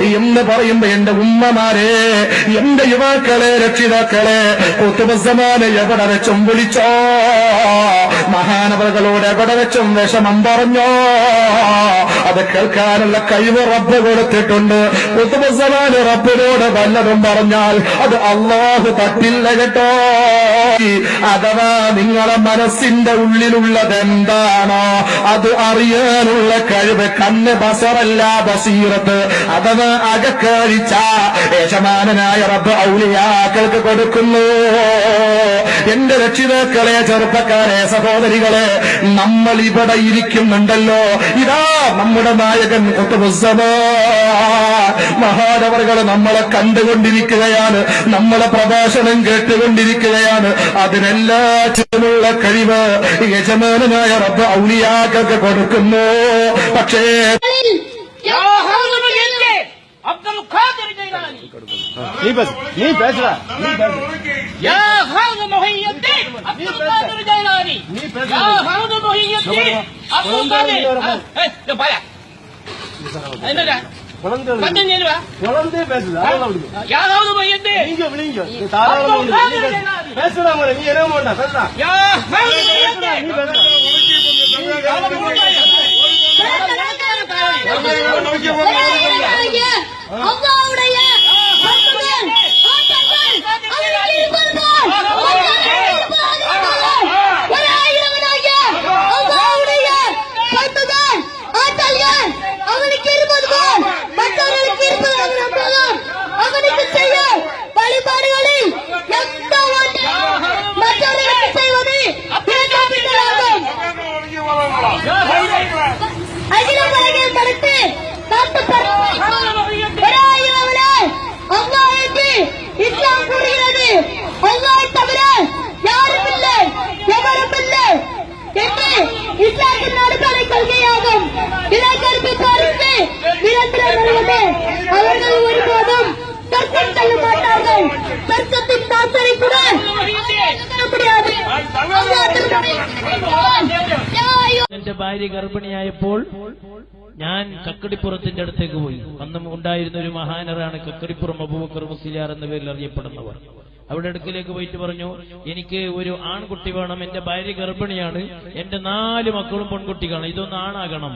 എന്ന് പറയുമ്പോ എന്റെ ഉമ്മമാരെ എന്റെ യുവാക്കളെ രക്ഷിതാക്കളെ കുത്തുബസമാനെ എവിടെ വെച്ചും വിളിച്ചോ? മഹാനവകളോട് എവിടെ വെച്ചും വിഷമം പറഞ്ഞോ? അത് കേൾക്കാനുള്ള കഴിവ് റബ്ബ് കൊടുത്തിട്ടുണ്ട്. കുത്തുബസമാന് റബ്ബിനോട് വല്ലതും പറഞ്ഞാൽ അത് അള്ളാഹു തട്ടില്ല കേട്ടോ. അഥവാ നിങ്ങളെ മനസ്സിന്റെ ഉള്ളിലുള്ളത് എന്താണോ അത് അറിയാനുള്ള കഴിവ് കണ്ണ് ബസറല്ല ബസീറത്ത്. അഥവാ അകക്കാഴ്ച യജമാനനായ റബ്ബ് ഔലിയാക്കൾക്ക് കൊടുക്കുന്നു. എന്റെ രക്ഷിതാക്കളെ ചെറുപ്പക്കാരെ സഹോദരികളെ നമ്മൾ ഇവിടെ ഇരിക്കുന്നുണ്ടല്ലോ. ഇതാ നമ്മുടെ നായകൻ മഹാനവറുകൾ നമ്മളെ കണ്ടുകൊണ്ടിരിക്കുകയാണ്. നമ്മളെ പ്രഭാഷണം കേട്ടുകൊണ്ടിരിക്കുകയാണ്. അതിനെല്ലാറ്റിനുമുള്ള കഴിവ് യജമാനായ റബ്ബ് ഔലിയാക്കൾക്ക് കൊടുക്കുന്നു. പക്ഷേ நீ பேசு நீ பேசுற நீ பேசுற குழந்தை ഭാര്യ ഗർഭിണിയായപ്പോൾ ഞാൻ കക്കടിപ്പുറത്തിന്റെ അടുത്തേക്ക് പോയി. അന്ന് ഉണ്ടായിരുന്ന ഒരു മഹാനറാണ് കക്കടിപ്പുറം അബൂബക്കർ മുസ്ലിയാർ എന്ന പേരിൽ അറിയപ്പെടുന്നവർ. അവിടെ അടുക്കിലേക്ക് പോയിട്ട് പറഞ്ഞു എനിക്ക് ഒരു ആൺകുട്ടി വേണം എന്റെ ഭാര്യ ഗർഭിണിയാണ് എന്റെ നാല് മക്കളും പെൺകുട്ടികളാണ് ഇതൊന്ന് ആണാകണം.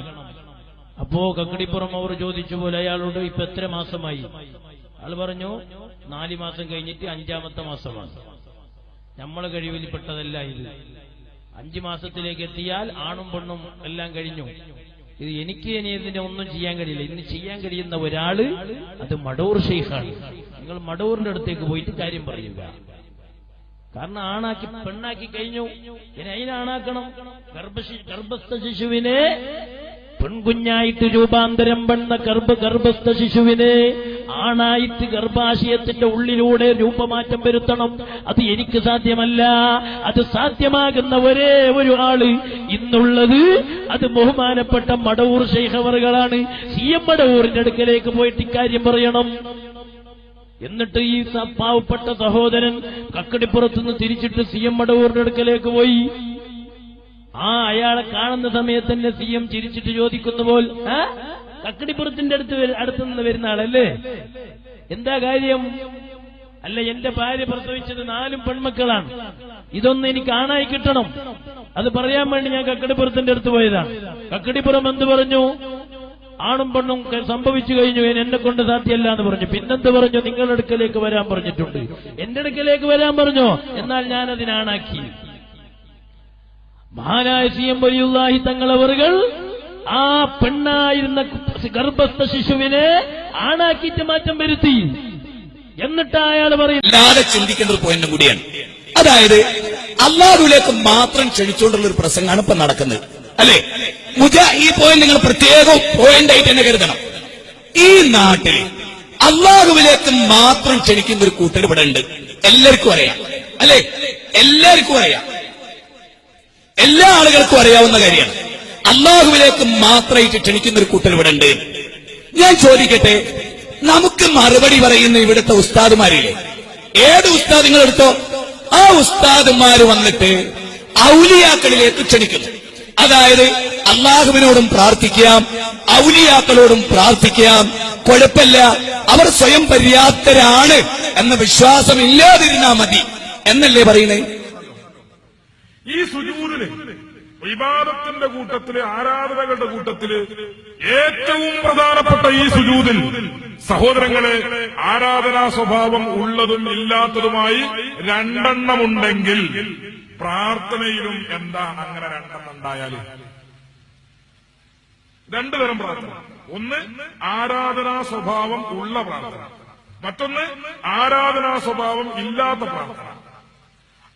അപ്പോ കക്കടിപ്പുറം അവർ ചോദിച്ചു പോലെ അയാളോട് ഇപ്പൊ എത്ര മാസമായി? അയാൾ പറഞ്ഞു നാല് മാസം കഴിഞ്ഞിട്ട് അഞ്ചാമത്തെ മാസമാണ്. നമ്മളെ കഴിവിൽപ്പെട്ടതല്ല ഇത്. അഞ്ചു മാസത്തിലേക്ക് എത്തിയാൽ ആണും പെണ്ണും എല്ലാം കഴിഞ്ഞു. ഇത് എനിക്ക് ഇനി ഇതിനെ ഒന്നും ചെയ്യാൻ കഴിയില്ല. ഇന്ന് ചെയ്യാൻ കഴിയുന്ന ഒരാൾ അത് മടൂർ ഷെയ്ഖാണ്. നിങ്ങൾ മടൂറിന്റെ അടുത്തേക്ക് പോയിട്ട് കാര്യം പറയുക. കാരണം ആണാക്കി പെണ്ണാക്കി കഴിഞ്ഞു. ഇനി അതിനാണാക്കണം ഗർഭസ്ഥ ശിശുവിനെ പെൺകുഞ്ഞായിട്ട് രൂപാന്തരം പെണ്ണ ഗർഭ ഗർഭസ്ഥ ശിശുവിനെ ആണായിട്ട് ഗർഭാശയത്തിന്റെ ഉള്ളിലൂടെ രൂപമാറ്റം വരുത്തണം. അത് എനിക്ക് സാധ്യമല്ല. അത് സാധ്യമാകുന്ന ഒരേ ഒരു ആൾ ഇന്നുള്ളത്. അത് ബഹുമാനപ്പെട്ട മടവൂർ ശൈഖവറുകളാണ് സി എം മടവൂറിന്റെ അടുക്കലേക്ക് പോയിട്ട് ഇക്കാര്യം പറയണം. എന്നിട്ട് ഈ പാവപ്പെട്ട സഹോദരൻ കക്കടിപ്പുറത്തുനിന്ന് തിരിച്ചിട്ട് സി എം മടവൂറിന്റെ അടുക്കലേക്ക് പോയി. ആ അയാളെ കാണുന്ന സമയത്ത് തന്നെ സി എം ചിരിച്ചിട്ട് ചോദിക്കുന്ന "ആ? കക്കടിപ്പുറത്തിന്റെ അടുത്ത് അടുത്ത് നിന്ന് വരുന്ന ആളല്ലേ? എന്താ കാര്യം? അല്ല എന്റെ ഭാര്യ പ്രസവിച്ചത് നാലും പെൺമക്കളാണ്. ഇതൊന്ന് എനിക്ക് ആണായി കിട്ടണം. അത് പറയാൻ വേണ്ടി ഞാൻ കക്കടിപ്പുറത്തിന്റെ അടുത്ത് പോയതാണ്. കക്കടിപ്പുറം എന്ത് പറഞ്ഞു? ആണും പെണ്ണും സംഭവിച്ചു കഴിഞ്ഞു. എന്നെ കൊണ്ട് സാധ്യമല്ല എന്ന് പറഞ്ഞു. പിന്നെന്ത് പറഞ്ഞു? നിങ്ങളുടെ അടുക്കലേക്ക് വരാൻ പറഞ്ഞിട്ടുണ്ട്. എന്റെ അടുക്കലേക്ക് വരാൻ പറഞ്ഞോ? എന്നാൽ ഞാൻ അതിനാണാക്കി മഹാനായ സി എം വലിയുല്ലാഹി തങ്ങളവറുകൾ ആ പെണ്ണായിരുന്ന ഗർഭസ്ഥ ശിശുവിനെ ആണാക്കിയിട്ട് മാറ്റം വരുത്തി. എന്നിട്ട് അയാൾ പറയും ചിന്തിക്കേണ്ട ഒരു പോയിന്റ് കൂടിയാണ്. അതായത് അള്ളാഹുലേക്ക് മാത്രം ക്ഷണിച്ചുകൊണ്ടുള്ള ഒരു പ്രസംഗമാണ് ഇപ്പൊ നടക്കുന്നത്. അല്ലെ? മുജാ ഈ പോയിന്റ് നിങ്ങൾ പ്രത്യേക പോയിന്റ് ആയിട്ട് തന്നെ കരുതണം. ഈ നാട്ടിൽ അള്ളാഹുവിലേക്ക് മാത്രം ക്ഷണിക്കുന്ന ഒരു കൂട്ടർ ഇവിടെ ഉണ്ട്. എല്ലാവർക്കും അറിയാം. അല്ലെ? എല്ലാവർക്കും അറിയാം. എല്ലാ ആളുകൾക്കും അറിയാവുന്ന കാര്യമാണ്. അള്ളാഹുവിലേക്ക് മാത്രമായിട്ട് ക്ഷണിക്കുന്ന ഒരു കൂട്ടൽ ഇവിടെ ഉണ്ട് ഞാൻ ചോദിക്കട്ടെ നമുക്ക് മറുപടി പറയുന്ന ഇവിടുത്തെ ഉസ്താദുമാരില്ലേ? ഏത് ഉസ്താദ് നിങ്ങൾ എടുത്തോ ആ ഉസ്താദുമാര് വന്നിട്ട് ഔലിയാക്കളിലേക്ക് ക്ഷണിക്കുന്നു. അതായത് അള്ളാഹുവിനോടും പ്രാർത്ഥിക്കാം ഔലിയാക്കളോടും പ്രാർത്ഥിക്കാം. കുഴപ്പമില്ല അവർ സ്വയം പര്യാപ്തരാണ് എന്ന വിശ്വാസം ഇല്ലാതിരുന്നാ മതി. എന്നല്ലേ പറയുന്നത് ഈ വിവാദത്തിന്റെ കൂട്ടത്തിൽ ആരാധനകളുടെ കൂട്ടത്തിൽ ഏറ്റവും പ്രധാനപ്പെട്ട ഈ സുജൂതിൽ സഹോദരങ്ങളെ ആരാധനാ സ്വഭാവം ഉള്ളതും ഇല്ലാത്തതുമായി രണ്ടെണ്ണമുണ്ടെങ്കിൽ പ്രാർത്ഥനയിലും എന്താ അങ്ങനെ രണ്ടെണ്ണം ഉണ്ടായാൽ? രണ്ടു തരം പ്രാർത്ഥന. ഒന്ന് ആരാധനാ സ്വഭാവം ഉള്ള പ്രാർത്ഥന. മറ്റൊന്ന് ആരാധനാ സ്വഭാവം ഇല്ലാത്ത പ്രാർത്ഥന.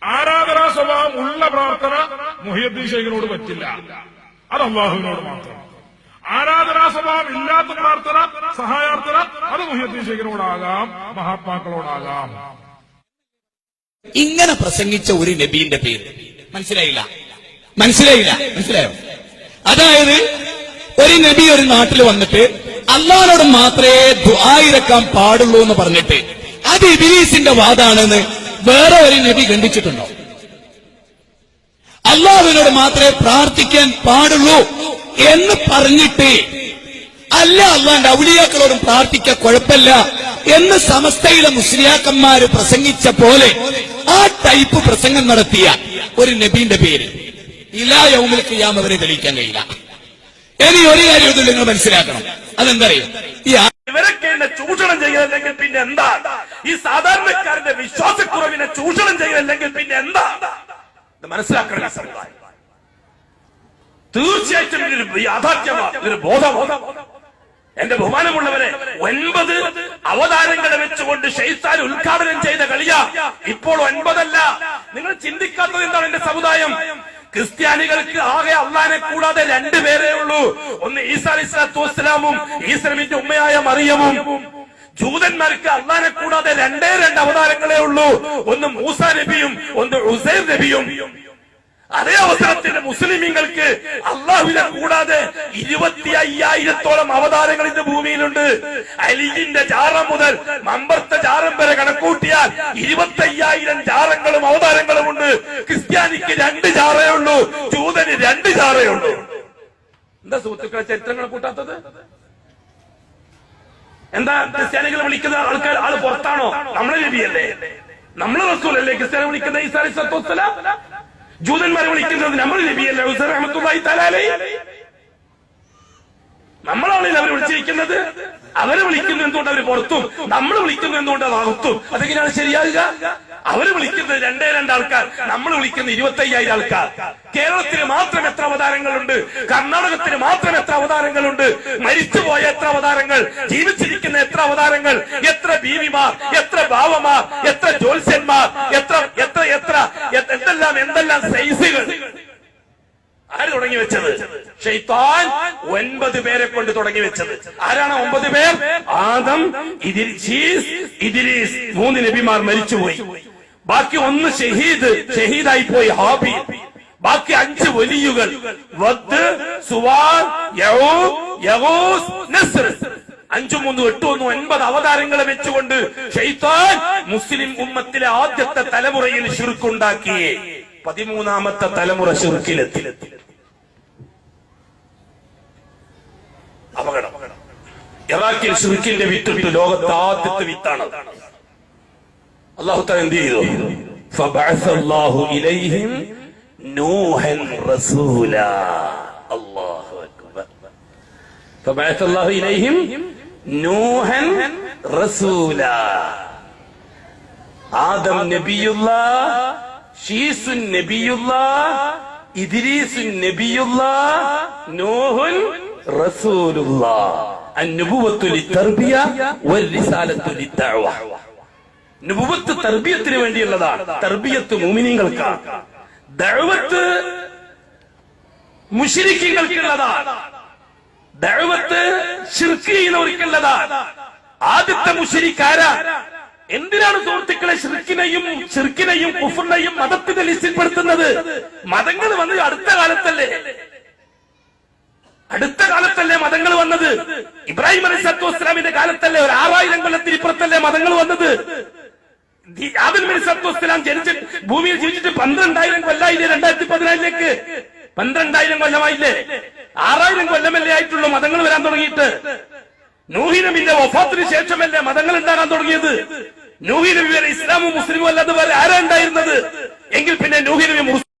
ആരാധനാ സ്വഭാവം ഉള്ള പ്രാർത്ഥന മുഹിയുദ്ദീൻ ഷെയ്ഖിനോട് പറ്റില്ല. അത് അള്ളാഹുവിനോട് മാത്രം. ആരാധനാ സ്വഭാവം ഇല്ലാത്ത പ്രാർത്ഥന സഹായാർത്ഥന അത് മുഹിയുദ്ദീൻ ഷെയ്ഖിനോടാകാം മഹാത്മാക്കളോടാകാം. ഇങ്ങനെ പ്രസംഗിച്ച ഒരു നബീന്റെ പേര്. മനസ്സിലായില്ല? മനസ്സിലായില്ല? മനസ്സിലായോ? അതായത് ഒരു നബി ഒരു നാട്ടിൽ വന്നിട്ട് അള്ളാഹിനോട് മാത്രമേ ദുആയിരക്കാൻ പാടുള്ളൂ എന്ന് പറഞ്ഞിട്ട് അത് ഇബിലീസിന്റെ വാദാണെന്ന് വേറെ ഒരു നബി ഖണ്ഡിച്ചിട്ടുണ്ടോ? അള്ളാഹുവിനോട് മാത്രമേ പ്രാർത്ഥിക്കാൻ പാടുള്ളൂ എന്ന് പറഞ്ഞിട്ട് അല്ല അള്ളാന്റെ ഔലിയാക്കളോടും പ്രാർത്ഥിക്ക കുഴപ്പമില്ല എന്ന് സമസ്തയിലെ മുസ്ലിയാക്കന്മാര് പ്രസംഗിച്ച പോലെ ആ ടൈപ്പ് പ്രസംഗം നടത്തിയ ഒരു നബീന്റെ പേര്. ഇലാ യൗമിൽ ഖിയാമ അവരെ തെളിയിക്കാൻ കഴിയില്ല. ഇനി ഒരു കാര്യം ഇതിൽ നിങ്ങൾ മനസ്സിലാക്കണം. അതെന്തറിയോ? എന്നെ ചൂഷണം ചെയ്യല്ലെങ്കിൽ പിന്നെ എന്താ? ഈ സാധാരണക്കാരന്റെ വിശ്വാസക്കുറവിനെ ചൂഷണം ചെയ്യല്ലെങ്കിൽ പിന്നെ എന്താ? ഇത് മനസ്സിലാക്കണം സമുദായം തീർച്ചയായിട്ടും ഇതൊരു യാഥാർത്ഥ്യമാണ് ഇതൊരു ബോധമാണ് എന്റെ ബഹുമാനമുള്ളവരെ ഒൻപത് അവതാരങ്ങളെ വെച്ചുകൊണ്ട് ഷെയ്ത്താൻ ഉദ്ഘാടനം ചെയ്ത കളിയ. ഇപ്പോൾ ഒൻപതല്ല. നിങ്ങൾ ചിന്തിക്കാത്തത് എന്താണ് എന്റെ സമുദായം? ക്രിസ്ത്യാനികൾക്ക് ആകെ അള്ളാനെ കൂടാതെ രണ്ടുപേരേ ഉള്ളൂ. ഒന്ന് ഈസാ അലി വസ്സലാമും ഈസ്ലമിന്റെ ഉമ്മയായ മറിയമും. ജൂതന്മാർക്ക് അള്ളാനെ കൂടാതെ രണ്ടേ രണ്ട് അവതാരങ്ങളേ ഉള്ളൂ. ഒന്ന് മൂസ നബിയും ഒന്ന് ഉസൈർ നബിയും. അതേ അവസരത്തിൽ മുസ്ലിമീങ്ങൾക്ക് അള്ളാഹുവിനെ കൂടാതെ ഇരുപത്തി അയ്യായിരത്തോളം അവതാരങ്ങൾ ഇന്ന് ഭൂമിയിലുണ്ട്. അലിജിന്റെ ജാറം മുതൽ മമ്പർത്ത ജാറം വരെ കണക്കൂട്ടിയാൽ ഇരുപത്തി അയ്യായിരം ജാറങ്ങളും അവതാരങ്ങളും ഉണ്ട്. ക്രിസ്ത്യാനിക്ക് രണ്ട് ജാറേ ഉള്ളൂ. ജൂതന് രണ്ട് ജാറേ ഉള്ളൂ. എന്താ സുഹൃത്തുക്കളെ ചരിത്രങ്ങൾ കൂട്ടാത്തത്? എന്താ ക്രിസ്ത്യാനികൾ വിളിക്കുന്ന ആൾക്കാർ ആൾ പുറത്താണോ? നമ്മളെ നബിയല്ലേ? നമ്മളെ റസൂലല്ലേ ക്രിസ്ത്യാനി വിളിക്കുന്ന ഈസാ അലൈഹി വസ്സലാം? ജൂതന്മാരെ വിളിക്കുന്നത് നമ്മൾ നബിയല്ലേ റഹ്മത്തുള്ളാഹി നമ്മളാണ് അവരെ വിളിച്ചിരിക്കുന്നത്. അവരെ വിളിക്കുന്നത് എന്തുകൊണ്ട് അവർ പുറത്തും? നമ്മൾ വിളിക്കുന്നത് എന്തുകൊണ്ട് അത് അകത്തും അതെങ്ങനെയാണ് ശരിയാകുക? അവർ വിളിക്കുന്നത് രണ്ടേ രണ്ട് ആൾക്കാർ നമ്മൾ വിളിക്കുന്ന ഇരുപത്തി അയ്യായിരം ആൾക്കാർ. കേരളത്തിന് മാത്രം എത്ര അവതാരങ്ങളുണ്ട്? കർണാടകത്തിന് മാത്രം എത്ര അവതാരങ്ങളുണ്ട്? മരിച്ചുപോയ എത്ര അവതാരങ്ങൾ? ജീവിച്ചിരിക്കുന്ന എത്ര അവതാരങ്ങൾ? എത്ര ബീവിമാർ എത്ര ഭാവമാർ എത്ര ജ്യോത്സ്യന്മാർ എത്ര എത്ര എത്ര എന്തെല്ലാം എന്തെല്ലാം സൈസുകൾ? ആര് തുടങ്ങി വെച്ചത്? ഷെയ്ത്താൻ ഒൻപത് പേരെ കൊണ്ട് തുടങ്ങി വെച്ചത്. ആരാണ് ഒമ്പത് പേർ? ആദം ഇദിരീസ് ഇദിരീസ് മൂന്ന് നബിമാർ മരിച്ചുപോയി. ബാക്കി ഒന്ന് ഷഹീദ് ഷഹീദായി പോയി ഹാബി. ബാക്കി അഞ്ച് വലിയുകൾ. വദ് സുവാർ യഹൂസ് നസ്ർ. അഞ്ചു മൂന്ന് എട്ട് ഒന്ന് ഒൻപത് അവതാരങ്ങളെ വെച്ചുകൊണ്ട് ഷെയ്ത്താൻ മുസ്ലിം ഉമ്മത്തിലെ ആദ്യത്തെ തലമുറയിൽ ഷിർക്കുണ്ടാക്കി പതിമൂന്നാമത്തെ തലമുറ ഷിർക്കിലെത്തി അപകടം. ഇറാഖിൽ ഷിർക്കിന്റെ വിത്തിട്ട് ലോകത്തെ ആദ്യത്തെ വിത്താണ്. അള്ളാഹു താൻ എന്ത് ചെയ്തു فبعث الله إليهم نوحا رسولا الله أكبر فبعث الله إليهم نوحا رسولا ആദം നബിയുള്ള ഷീസുൻ നബിയുള്ള ഇദ്രീസുൻ നബിയുള്ള നോഹുൻ റസൂലുള്ള النبوة للتربية والرسالة للدعوة നുബുവത്ത് തർബിയത്തിന് വേണ്ടിയുള്ളതാണ്. തർബിയത്ത് മുമിനിങ്ങൾക്കാണ് ദഅവത്ത് മുഷിരിക്കുന്നവർക്കുള്ളതാണ് ദഅവത്ത് ഷിർക്ക് ചെയ്യുന്നവർക്കുള്ളതാണ്. ആദ്യത്തെ മുഷിരിക്കാരാ എന്തിനാണ് സുഹൃത്തുക്കളെ ഷിർക്കിനെയും ഷിർക്കിനെയും കുഫറിനെയും മതത്തിന്റെ ലിസ്റ്റിൽപ്പെടുത്തുന്നത് മതങ്ങൾ വന്ന് അടുത്ത കാലത്തല്ലേ? അടുത്ത കാലത്തല്ലേ മതങ്ങൾ വന്നത്? ഇബ്രാഹിം അലി സത്തു വസ്ലാമിന്റെ കാലത്തല്ലേ? ഒരു ആറായിരം കൊല്ലത്തിന് ഇപ്പുറത്തല്ലേ മതങ്ങൾ വന്നത്? ദി- ആദം അലി സത്തു വസ്ലാം ജനിച്ച് ഭൂമിയിൽ ജീവിച്ചിട്ട് പന്ത്രണ്ടായിരം കൊല്ലായില്ലേ രണ്ടായിരത്തി പതിനാലിലേക്ക്? പന്ത്രണ്ടായിരം കൊല്ലമായില്ലേ? ആറായിരം കൊല്ലമല്ലേ ആയിട്ടുള്ളൂ മതങ്ങൾ വരാൻ തുടങ്ങിയിട്ട്. നൂഹി നബിന്റെ വഫാത്തിന് ശേഷമല്ലേ മതങ്ങൾ ഉണ്ടാകാൻ തുടങ്ങിയത്? നൂഹി നബി വരെ ഇസ്ലാമും മുസ്ലിമും അല്ലാതെ വേറെ ആരാ ഉണ്ടായിരുന്നത്? എങ്കിൽ പിന്നെ നൂഹി നബി മുസ്